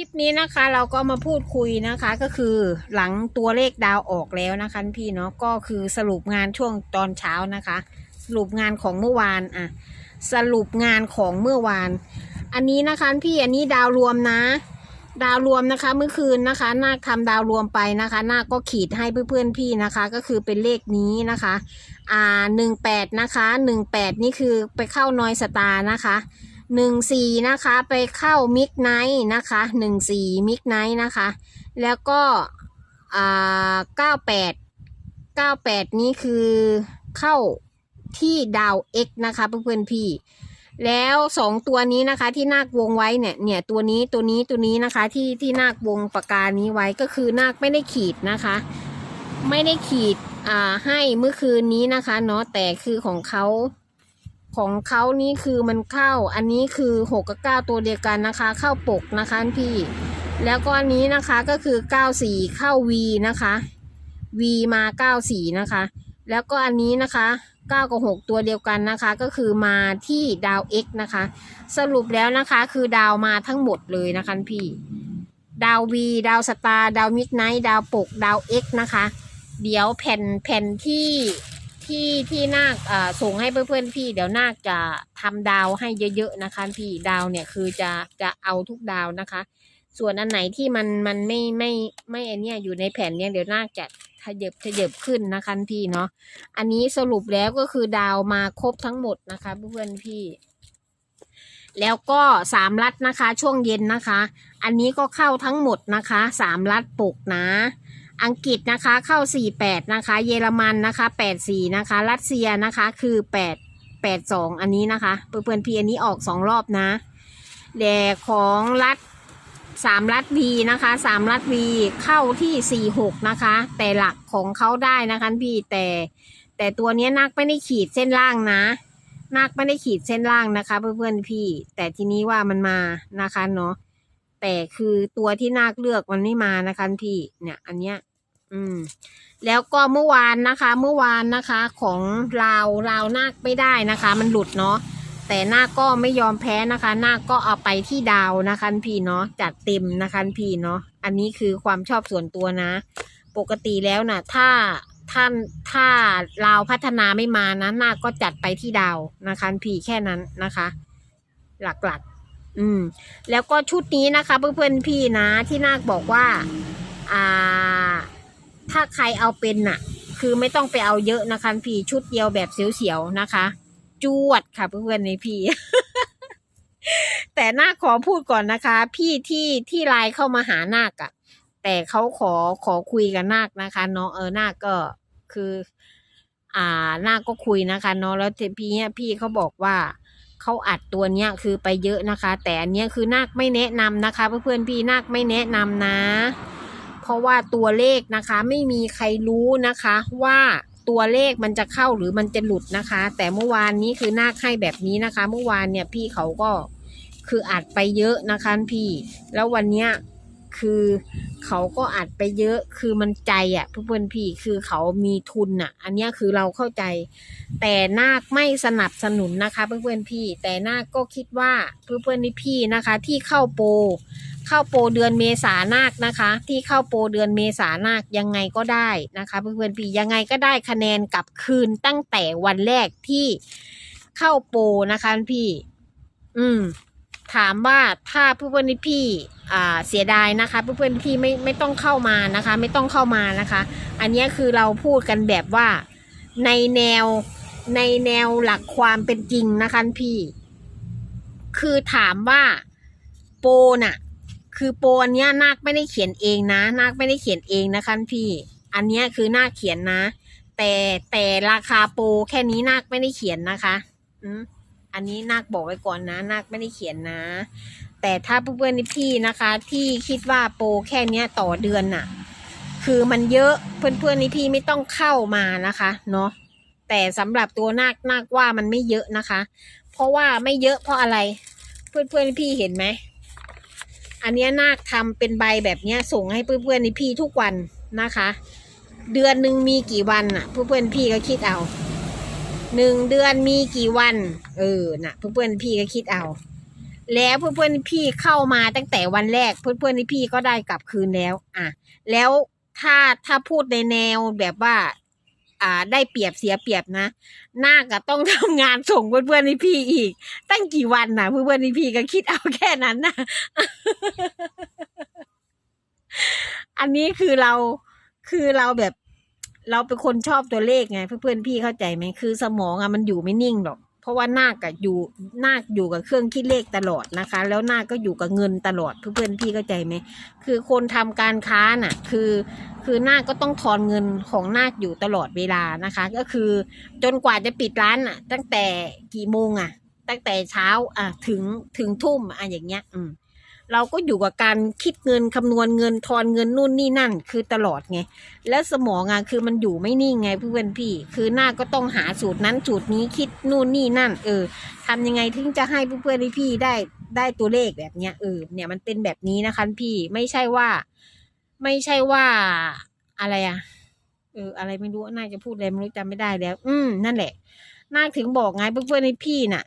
คลิปนี้นะคะเราก็มาพูดคุยนะคะก็คือหลังตัวเลขดาวออกแล้วนะคะพี่เนาะก็คือสรุปงานช่วงตอนเช้านะคะ สรุปงานของเมื่อวานอะสรุปงานของเมื่อวาน อันนี้นะคะพี่อันนี้ดาวรวมนะ ดาวรวมนะคะเมื่อคืนนะคะนาคทำดาวรวมไปนะคะนาคก็ขีดให้เพื่อนๆพี่นะคะ ก็คือเป็นเลขนี้นะคะอ่าหนึ่งแปดนะคะหนึ่งแปดนี่คือไปเข้านอยสตาร์นะคะ หนึ่งสี่นะคะไปเข้ามิกไนท์นะคะหนึ่งสี่มิกไนท์นะคะ แล้วก็อ่าเก้าแปดเก้าแปดนี่คือเข้าที่ดาว X นะคะเพื่อนๆพี่แล้วสองตัวนี้นะคะที่นาควงไว้เนี่ยเนี่ยตัวนี้ตัวนี้ตัวนี้นะคะที่ที่นาควงปากกานี้ไว้ก็คือนาคไม่ได้ขีดนะคะ ไม่ได้ขีดอ่าให้เมื่อคืนนี้นะคะเนาะแต่คือของเขา ของเขานี่คือมันเข้า อันนี้คือหกกับเก้าตัวเดียวกันนะคะ เข้าปกนะคะพี่ แล้วก็อันนี้นะคะก็คือเก้าสี่เข้า V นะคะ V มาเก้าสี่นะคะ แล้วก็อันนี้นะคะเก้ากับหกตัวเดียวกันนะคะ ก็คือมาที่ดาว X นะคะ สรุปแล้วนะคะคือดาวมาทั้งหมดเลยนะคะพี่ ดาว V ดาวสตาร์ดาวมิดไนท์ดาวปกดาว X นะคะ เดี๋ยวแผ่นแผ่นที่ ที่ที่นาคส่งให้เพื่อนๆพี่ เดี๋ยวนาคจะทำดาวให้เยอะๆนะคะ พี่ดาวเนี่ยคือจะจะเอาทุกดาวนะคะ ส่วนอันไหนที่มันมันไม่ไม่ไม่ไอเนี่ยอยู่ในแผ่นเนี่ยเดี๋ยวนาคจะขยับขยับขึ้นนะคะพี่เนาะอันนี้สรุปแล้วก็คือดาวมาครบทั้งหมดนะคะเพื่อนๆพี่แล้วก็สามรัดนะคะ ช่วงเย็นนะคะ อันนี้ก็เข้าทั้งหมดนะคะสามรัดปกนะ อังกฤษนะคะเข้า 48 นะคะ เยอรมันนะคะ 84 นะคะ รัสเซียนะคะคือ 8 82 อันนี้นะคะเพื่อนๆพี่อันนี้ออกสองรอบนะแต่ของรัฐสามรัฐวีนะคะสามรัฐวีเข้าที่46นะคะ แต่หลักของเขาได้นะคะพี่แต่แต่ตัวนี้นักไม่ได้ขีดเส้นล่างนะ นักไม่ได้ขีดเส้นล่างนะคะ เพื่อนๆพี่ แต่ทีนี้ว่ามันมานะคะเนาะแต่คือตัวที่นาคเลือกมันไม่มานะคะพี่เนี่ยอันเนี้ย อืม แล้วก็เมื่อวานนะคะ เมื่อวานนะคะ ของลาวลาวนาคไม่ได้นะคะ มันหลุดเนาะแต่นาคก็ไม่ยอมแพ้นะคะนาคก็เอาไปที่ดาวนะคะพี่เนาะจัดเต็มนะคะพี่เนาะอันนี้คือความชอบส่วนตัวนะ ปกติแล้วนะ่ะ ถ้าท่านถ้าลาวพัฒนาไม่มานะนาคก็จัดไปที่ดาวนะคะพี่แค่นั้นนะคะ หลักๆ อืม แล้วก็ชุดนี้นะคะ เพื่อนๆพี่นะที่นาคบอกว่า อ่า ถ้าใครเอาเป็นน่ะ คือไม่ต้องไปเอาเยอะนะคะพี่ชุดเดียวแบบเสียวๆนะคะ จวดค่ะเพื่อนๆในพี่ แต่นาขอพูดก่อนนะคะ พี่ที่ที่ไลน์เข้ามาหานาคอะแต่เขาขอขอคุยกับนาคนะคะเนาะเออนาคก็คือ อ่านาคก็คุยนะคะเนาะแล้วพี่เนี่ยพี่เขาบอกว่าเขาอัดตัวเนี้ยคือไปเยอะนะคะ แต่อันเนี้ยคือนาคไม่แนะนำนะคะ เพื่อนๆพี่นาคไม่แนะนำนะ ราะว่าตัวเลขนะคะ ไม่มีใครรู้นะคะว่าตัวเลขมันจะเข้าหรือมันจะหลุดนะคะ แต่เมื่อวานนี้คือนาคให้แบบนี้นะคะ เมื่อวานเนี่ยพี่เขาก็คืออัดไปเยอะนะคะพี่ แล้ววันเนี้ย คือเขาก็อัดไปเยอะคือมันใจอะ่ะเพื่อนพี่คือเขามีทุนอะ อันนี้คือเราเข้าใจ แต่นาคไม่สนับสนุนนะคะเพื่อนๆพี่ แต่นาคก็คิดว่าเพื่อนๆพี่นะคะ ที่เข้าโปรเข้าโปรเดือนเมษานาคนะคะ ที่เข้าโปรเดือนเมษานาคยังไงก็ได้นะคะเพื่อนๆพี่ยังไงก็ได้คะแนนกลับคืนตั้งแต่วันแรกที่เข้าโปรนะคะพี่ อืม ถามว่าถ้าเพื่อนๆพี่อ่าเสียดายนะคะ เพื่อนๆพี่ไม่ไม่ต้องเข้ามานะคะ ไม่ต้องเข้ามานะคะ อันนี้คือเราพูดกันแบบว่าในแนวในแนวหลักความเป็นจริงนะคะพี่ คือถามว่าโปรน่ะ คือโปรอันเนี้ยนาคไม่ได้เขียนเองนะ นาคไม่ได้เขียนเองนะคะพี่ อันนี้คือนาคเขียนนะ แต่แต่ราคาโปรแค่นี้นาคไม่ได้เขียนนะคะ อืม อันนี้นาคบอกไว้ก่อนนะนาคไม่ได้เขียนนะ แต่ถ้าเพื่อนๆพี่นะคะ ที่คิดว่าโปรแค่เนี้ยต่อเดือนน่ะ คือมันเยอะเพื่อนๆนี่พี่ไม่ต้องเข้ามานะคะเนาะแต่สำหรับตัวนาคนาคว่ามันไม่เยอะนะคะ เพราะว่าไม่เยอะเพราะอะไร เพื่อนๆพี่เห็นไหมอันนี้นาคทำเป็นใบแบบเนี้ยส่งให้เพื่อนๆในพี่ทุกวันนะคะ เดือนหนึ่งมีกี่วันน่ะ เพื่อนๆพี่ก็คิดเอา หนึ่งเดือนมีกี่วัน เออน่ะเพื่อนๆพี่ก็คิดเอา แล้วเพื่อนเพื่อนๆพี่เข้ามาตั้งแต่วันแรกเพื่อนเพื่อนๆพี่ก็ได้กลับคืนแล้ว อะ แล้วถ้าถ้าพูดในแนวแบบว่า อ่า ได้เปรียบเสียเปรียบนะนาคอะต้องทำงานส่งเพื่อนเพื่อนๆพี่อีก ตั้งกี่วันนะเพื่อนเพื่อนๆพี่ก็คิดเอาแค่นั้นนะอันนี้คือเราคือเราแบบ เราเป็นคนชอบตัวเลขไง เพื่อนๆพี่เข้าใจไหมคือสมองอะมันอยู่ไม่นิ่งหรอก เพราะว่านาคอะอยู่นาคอยู่กับเครื่องคิดเลขตลอดนะคะ แล้วนาคก็อยู่กับเงินตลอดเพื่อนๆพี่เข้าใจไหมคือคนทำการค้าน่ะ คือคือนาคก็ต้องทอนเงินของนาคอยู่ตลอดเวลานะคะ ก็คือจนกว่าจะปิดร้านอะ ตั้งแต่กี่โมงอะ ตั้งแต่เช้าอะถึงถึงทุ่มอะอย่างเงี้ย อืม เราก็อยู่กับการคิดเงินคำนวณเงินทอนเงินนู่นนี่นั่น คือตลอดไง แล้วสมองอะคือมันอยู่ไม่นิ่งไงเพื่อนพี่ คือหน้าก็ต้องหาสูตรนั้นสูตรนี้คิดนู่นนี่นั่น เออทำยังไงถึงจะให้เพื่อนพี่ได้ได้ตัวเลขแบบเนี้ยเออเนี่ยมันเป็นแบบนี้นะคะพี่ไม่ใช่ว่า ไม่ใช่ว่าอะไรอะเอออะไรไม่รู้น่าจะพูดอะไรไม่รู้จำไม่ได้แล้ว อืมนั่นแหละน่าถึงบอกไงเพื่อนๆในพี่น่ะ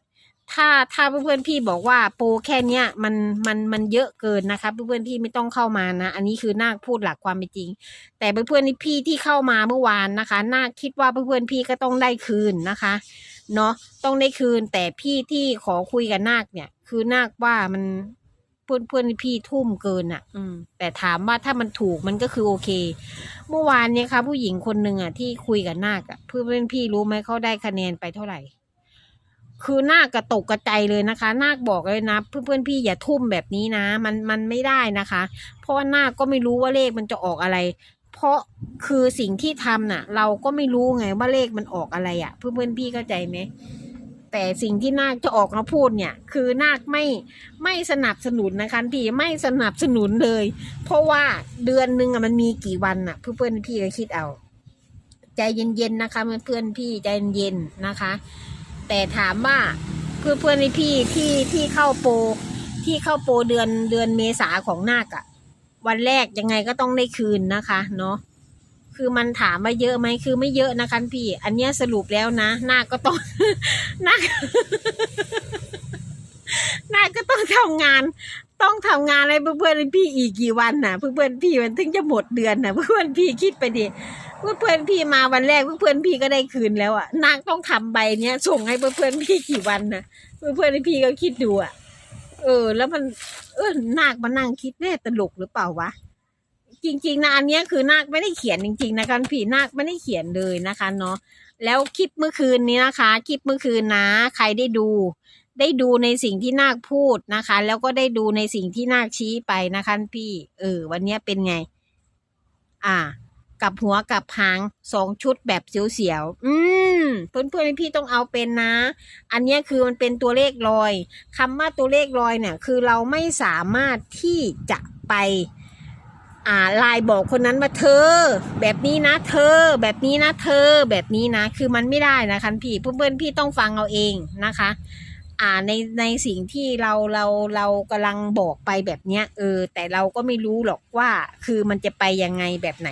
ถ้าถ้าเพื่อนๆพี่บอกว่าโปรแค่เนี้ยมันมันมันเยอะเกินนะคะเพื่อนๆพี่ไม่ต้องเข้ามานะ อันนี้คือนาคพูดหลักความเป็นจริง แต่เพื่อนๆนี่พี่ที่เข้ามาเมื่อวานนะคะ นาคคิดว่าเพื่อนๆพี่ก็ต้องได้คืนนะคะเนาะต้องได้คืนแต่พี่ที่ขอคุยกับนาคเนี่ย คือนาคว่ามันเพื่อนเพื่อนๆพี่ทุ่มเกินอะ อืม แต่ถามว่าถ้ามันถูกมันก็คือโอเค เมื่อวานเนี่ยค่ะผู้หญิงคนหนึ่งอะที่คุยกับนาคอะเพื่อนเพื่อนๆพี่รู้ไหมเขาได้คะแนนไปเท่าไหร่ คือนาคกระตกกระใจเลยนะคะ นาคบอกเลยนะ เพื่อนๆพี่อย่าทุ่มแบบนี้นะ มันมันไม่ได้นะคะ เพราะนาคก็ไม่รู้ว่าเลขมันจะออกอะไร เพราะคือสิ่งที่ทำน่ะ เราก็ไม่รู้ไงว่าเลขมันออกอะไรอะ่ะ เพื่อนๆพี่เข้าใจไหมแต่สิ่งที่นาคจะออกมาพูดเนี่ย คือนาคไม่ไม่สนับสนุนนะคะพี่ไม่สนับสนุนเลย เพราะว่าเดือนหนึ่งอะมันมีกี่วันอะเพื่อนเพื่อนๆพี่ก็คิดเอา ใจเย็นๆนะคะ เพื่อนๆพี่ใจเย็นๆนะคะ แต่ถามว่าเพื่อนเพื่อนพี่ที่ที่เข้าโปรที่เข้าโปรเดือนเดือนเมษาของนาคอะวันแรกยังไงก็ต้องได้คืนนะคะ เนาะคือมันถามว่าเยอะไหมคือไม่เยอะนะคะพี่ อันเนี้ยสรุปแล้วนะนาคก็ต้องนาคนาคก็ต้องทำงาน ต้องทำงานอะไรเพื่อนๆพี่อีกกี่วันน่ะ เพื่อนๆพี่มันถึงจะหมดเดือนน่ะ เพื่อนๆพี่คิดไปดิ เพื่อนเพื่อนพี่มาวันแรกเพื่อนเพื่อนพี่ก็ได้คืนแล้วอะนางต้องทำใบเนี้ยส่งให้เพื่อนเพื่อนพี่กี่วันนะเพื่อนเพื่อนพี่ก็คิดดูอะเออ แล้วมัน เออนาคมานั่งคิดแน่ตลกหรือเปล่าวะจริงๆนะอันนี้คือนาคไม่ได้เขียนจริง ๆ นะคะพี่นาคไม่ได้เขียนเลยนะคะเนาะแล้วคลิปเมื่อคืนนี้นะคะคลิปเมื่อคืนนะ ใครได้ดู ได้ดูในสิ่งที่นาคพูดนะคะ แล้วก็ได้ดูในสิ่งที่นาคชี้ไปนะคะพี่ เออ วันนี้เป็นไง อ่า กับหัวกับหางสองชุดแบบเสียวๆ อืม เพื่อนๆพี่ต้องเอาเป็นนะ อันนี้คือมันเป็นตัวเลขลอยคำว่าตัวเลขลอยเนี่ย คือเราไม่สามารถที่จะไป อ่าไลน์บอกคนนั้นว่าเธอ แบบนี้นะ เธอ แบบนี้นะ เธอ แบบนี้นะ คือมันไม่ได้นะคะพี่เพื่อนๆพี่ต้องฟังเอาเองนะคะอ่าในในสิ่งที่เราเราเรากำลังบอกไปแบบเนี้ยเออ แต่เราก็ไม่รู้หรอกว่าคือมันจะไปยังไงแบบไหน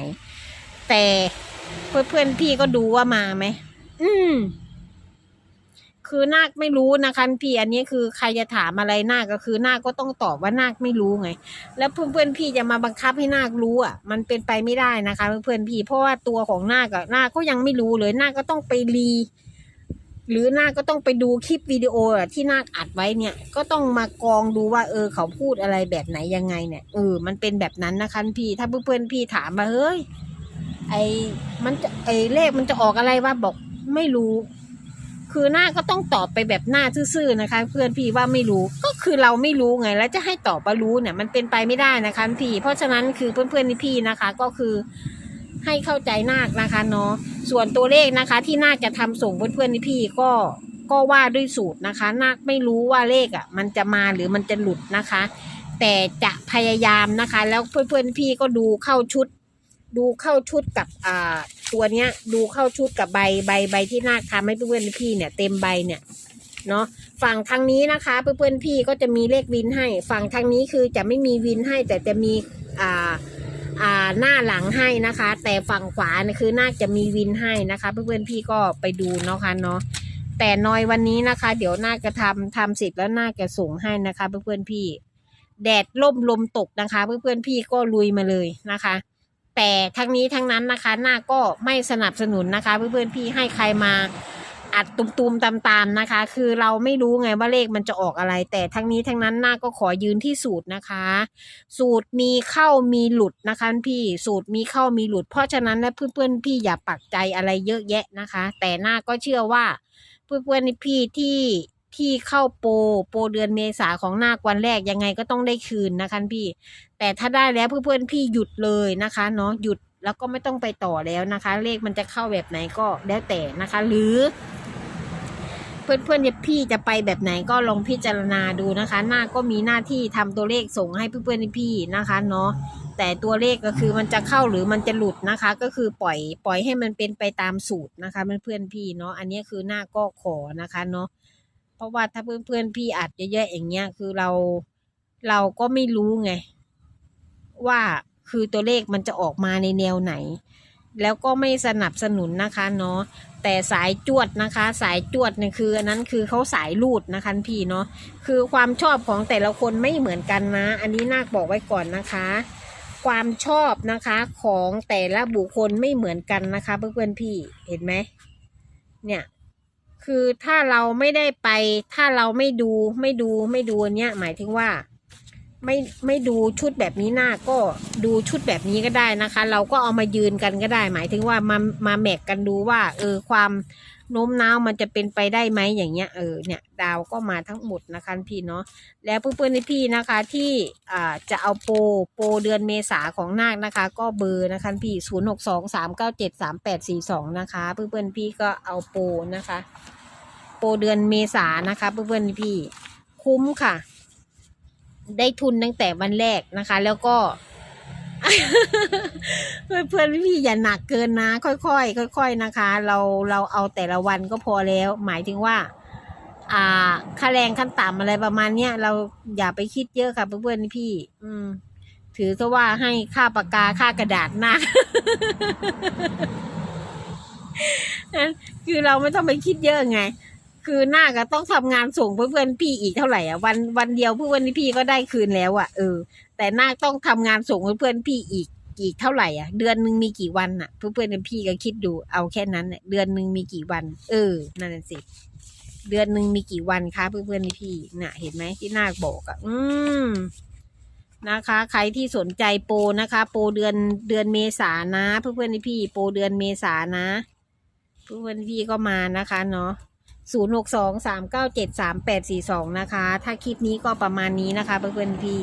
แต่เพื่อนเพื่อนๆพี่ก็ดูว่ามาไหม อืม คือนาคไม่รู้นะคะพี่ อันนี้คือใครจะถามอะไรนาคก็คือนาคก็ต้องตอบว่านาคไม่รู้ไง แล้วเพื่อนเพื่อนๆพี่จะมาบังคับให้นาครู้อะ มันเป็นไปไม่ได้นะคะ เพื่อนๆพี่ เพราะว่าตัวของนาคกับนาคก็ยังไม่รู้เลยนาคก็ต้องไปรีหรือนาคก็ต้องไปดูคลิปวิดีโออะที่นาคอัดไว้เนี่ย ก็ต้องมากรองดูว่า เออ เขาพูดอะไรแบบไหนยังไงเนี่ยเออมันเป็นแบบนั้นนะคะพี่ ถ้าเพื่อนๆพี่ถามมาเฮ้ย ไอ้มันจะไอเลขมันจะออกอะไรว่าบอกไม่รู้ คือหน้าก็ต้องตอบไปแบบหน้าซื่อๆนะคะ เพื่อนพี่ว่าไม่รู้ก็คือเราไม่รู้ไง แล้วจะให้ตอบว่ารู้เนี่ย มันเป็นไปไม่ได้นะคะพี่ เพราะฉะนั้นคือเพื่อนๆนี่พี่นะคะ ก็คือให้เข้าใจนาคนะคะเนาะส่วนตัวเลขนะคะ ที่นาคจะทำส่งเพื่อนๆนี่พี่ก็ก็ว่าด้วยสูตรนะคะ นาคไม่รู้ว่าเลขอะ มันจะมาหรือมันจะหลุดนะคะ แต่จะพยายามนะคะ แล้วเพื่อนๆพี่ก็ดูเข้าชุด ดูเข้าชุดกับอ่าตัวเนี้ย ดูเข้าชุดกับใบใบใบที่นาคทำให้เพื่อนๆพี่เนี่ยเต็มใบเนี่ยเนาะฝั่งทางนี้นะคะ เพื่อนๆพี่ก็จะมีเลขวินให้ ฝั่งทางนี้คือจะไม่มีวินให้ แต่จะมีอ่าอ่าหน้าหลังให้นะคะ แต่ฝั่งขวาเนี่ยคือน่าจะมีวินให้นะคะ เพื่อนๆพี่ก็ไปดูเนาะค่ะเนาะแต่นอยวันนี้นะคะ เดี๋ยวน่าจะทำทำเสร็จแล้วน่าจะส่งให้นะคะ เพื่อนๆพี่ แดดล่มลมตกนะคะ เพื่อนๆพี่ก็ลุยมาเลยนะคะ แต่ทั้งนี้ทั้งนั้นนะคะหน้าก็ไม่สนับสนุนนะคะ เพื่อนๆพี่ให้ใครมาอัดตุมๆตามๆนะคะ คือเราไม่รู้ไงว่าเลขมันจะออกอะไร แต่ทั้งนี้ทั้งนั้นหน้าก็ขอยืนที่สูตรนะคะ สูตรมีเข้ามีหลุดนะคะพี่สูตรมีเข้ามีหลุด เพราะฉะนั้นแล้วเพื่อนๆพี่อย่าปักใจอะไรเยอะแยะนะคะ แต่หน้าก็เชื่อว่าเพื่อนๆพี่ที่ ที่เข้าโปรโปรเดือนเมษาของหน้าควันแรกยังไงก็ต้องได้คืนนะคะพี่ แต่ถ้าได้แล้วเพื่อนๆพี่หยุดเลยนะคะเนาะหยุดแล้วก็ไม่ต้องไปต่อแล้วนะคะ เลขมันจะเข้าแบบไหนก็แล้วแต่นะคะ หรือ เพื่อนๆพี่จะไปแบบไหนก็ลองพิจารณาดูนะคะ หน้าก็มีหน้าที่ทำตัวเลขส่งให้เพื่อนๆพี่นะคะ เนาะแต่ตัวเลขก็คือมันจะเข้าหรือมันจะหลุดนะคะ ก็คือปล่อยปล่อยให้มันเป็นไปตามสูตรนะคะเพื่อนๆพี่เนาะอันนี้คือหน้าก็ขอนะคะเนาะ เพราะว่าถ้าเพื่อนๆพี่อัดเยอะๆอย่างเงี้ย คือเราเราก็ไม่รู้ไง ว่าคือตัวเลขมันจะออกมาในแนวไหน แล้วก็ไม่สนับสนุนนะคะเนาะแต่สายจวดนะคะ สายจวดเนี่ยคืออันนั้นคือเขาสายลูดนะคะพี่เนาะคือความชอบของแต่ละคนไม่เหมือนกันนะ อันนี้นาคบอกไว้ก่อนนะคะ ความชอบนะคะของแต่ละบุคคลไม่เหมือนกันนะคะ เพื่อนๆพี่เห็นไหมเนี่ย คือถ้าเราไม่ได้ไป ถ้าเราไม่ดูไม่ดูไม่ดูอันเนี้ยหมายถึงว่า ไม่ไม่ดูชุดแบบนี้หน้าก็ดูชุดแบบนี้ก็ได้นะคะ เราก็เอามายืนกันก็ได้ หมายถึงว่ามามาแมกกันดูว่า เออความ โน้มน้าวมันจะเป็นไปได้ไหมอย่างเงี้ยเออเนี่ยดาวก็มาทั้งหมดนะคะพี่เนาะแล้วเพื่อนๆพี่นะคะที่อ่าจะเอาโปรโปรเดือนเมษาของนาคนะคะ ก็เบอร์นะคะพี่ศูนย์หกสองสามเก้าเจ็ดสามแปดสี่สองนะคะเพื่อนๆพี่ก็เอาโปรนะคะ โปรเดือนเมษานะคะเพื่อนๆพี่คุ้มค่ะ ได้ทุนตั้งแต่วันแรกนะคะ แล้วก็ เพื่อนเพื่อนๆพี่อย่าหนักเกินนะ ค่อยๆค่อย ๆนะคะ เราเราเอาแต่ละวันก็พอแล้ว หมายถึงว่า อ่าค่าแรงขั้นต่ำอะไรประมาณเนี้ยเราอย่าไปคิดเยอะค่ะเพื่อนๆพี่ อืม ถือซะว่าให้ค่าปากกาค่ากระดาษหน้านั้นคือเราไม่ต้องไปคิดเยอะไง คือหน้าก็ต้องทำงานส่งเพื่อนๆพี่อีกเท่าไหร่อะวันวันเดียวเพื่อนๆพี่ก็ได้คืนแล้วอะเออ แต่น้าต้องทำงานส่งเพื่อนพี่อีกอีกเท่าไหร่อะ เดือนหนึ่งมีกี่วันอะเพื่อนๆพี่ก็คิดดูเอาแค่นั้นน่ะเดือนหนึ่งมีกี่วัน เออนั่นสิเดือนหนึ่งมีกี่วันคะเพื่อนๆพี่น่ะ เห็นไหมที่นาคบอกอะ อืมนะคะ ใครที่สนใจโปรนะคะ โปรเดือนเดือนเมษานะเพื่อนๆพี่ โปรเดือนเมษานะเพื่อนๆพี่ก็มานะคะเนาะศูนย์หกสองสามเก้าเจ็ดสามแปดสี่สองนะคะ ถ้าคลิปนี้ก็ประมาณนี้นะคะเพื่อนๆพี่